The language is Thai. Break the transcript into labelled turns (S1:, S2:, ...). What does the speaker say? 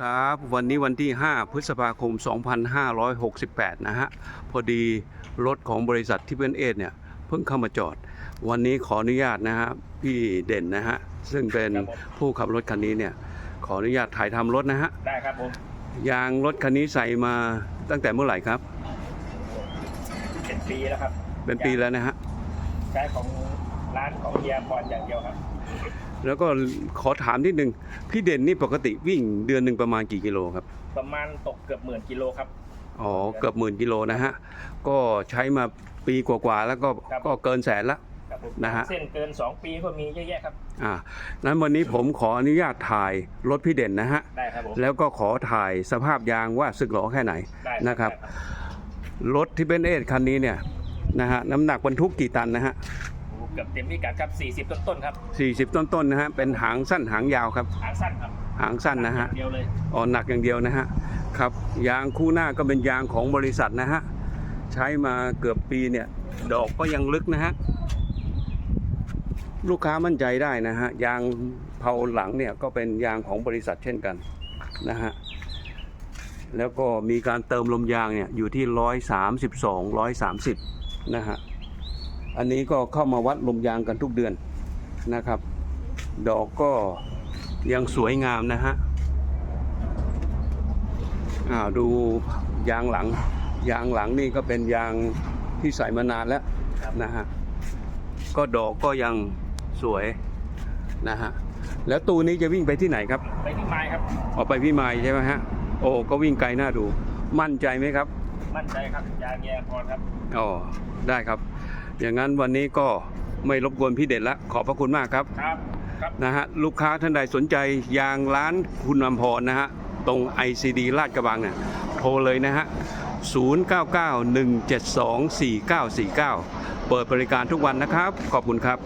S1: ครับวันนี้วันที่ 5 พฤษภาคม 2568 นะฮะ พอดีรถของบริษัทที่เป็นเอสเนี่ยเพิ่งเข้ามาจอด วันนี้ขออนุญาตนะฮะ พี่เด่นนะฮะ ซึ่งเป็น
S2: ครับผม
S1: ผู้ขับรถคันนี้เนี่ย ขออนุญาตถ่ายทำรถนะฮะ
S2: ได้ครับผม
S1: ยางรถคันนี้ใส่มาตั้งแต่เมื่อไหร่ครับ
S2: เป็นปีแล้วครับ
S1: เป็นปีแล้วนะฮะ
S2: ใช้ของร้านของเฮียพรอย่างเดียวครับ
S1: แล้วก็ขอถามนิดนึง พี่เด่นนี่ปกติวิ่งเดือนหนึ่งประมาณกี่กิโลครับ
S2: ประมาณตกเกือบหมื่นกิโลครับ
S1: อ๋อ เกือบหมื่นกิโลนะฮะ ก็ใช้มาปีกว่าๆแล้วก็
S2: ครับ
S1: ก็เกินแสนละ
S2: ครับผม
S1: นะฮะ
S2: เส้นเกิน 2 ปีก็มีเยอะแยะครับ
S1: อ่านั้นวันนี้ผมขออนุญาตถ่ายรถพี่เด่นนะฮะ
S2: ได้ครับผม
S1: แล้วก็ขอถ่ายสภาพยางว่าสึกหรอแค่ไหน
S2: ได้
S1: นะครับรถที่เป็นเอสคันนี้เนี่ยนะฮะน้ำหนักบรรทุกกี่ตันนะฮะ
S2: โอ้โห เกือบเต็มพิกัดครับ 40ต้นต้นๆครับ
S1: 40 ต้นๆนะฮะเป็นหางสั้นหางยาวครับ
S2: หางสั้นครับ
S1: หางสั้นนะฮะ
S2: เดียวเลย
S1: อ๋อหนักอย่างเดียวนะฮะครับยางคู่หน้าก็เป็นยางของบริษัทนะฮะใช้มาเกือบปีเนี่ยดอกก็ยังลึกนะฮะลูกค้ามั่นใจได้นะฮะยางเผาหลังเนี่ยก็เป็นยางของบริษัทเช่นกันนะฮะแล้วก็มีการเติมลมยางเนี่ยอยู่ที่ร้อยสามสิบสองร้อยสามสิบนะฮะ อันนี้ก็เข้ามาวัดลมยางกันทุกเดือนนะครับ ดอกก็ยังสวยงามนะฮะอ่าวดูยางหลัง ยางหลังนี่ก็เป็นยางที่ใส่มานานแล้ว
S2: ครับ
S1: นะฮะก็ดอกก็ยังสวยนะฮะแล้วตูนี้จะวิ่งไปที่ไหนครับ
S2: ไปที่ไม้ครับ
S1: ออกไปพี่มายใช่ไหมฮะโอ้ก็วิ่งไกลน่าดู มั่นใจไหมครับ
S2: มั่นใจครับยางเฮียพรครับ
S1: อ๋อได้ครับ อย่างนั้นวันนี้ก็ไม่รบกวนพี่เด่นละ ขอบพระคุณมากครับ
S2: ครับครับ
S1: นะฮะลูกค้าท่านใดสนใจยางร้านคุณนำพรนะฮะตรง ICD ลาดกระบังเนี่ยโทรเลยนะฮะ 0991724949 เปิดบริการทุกวันนะครับ ขอบคุณครับ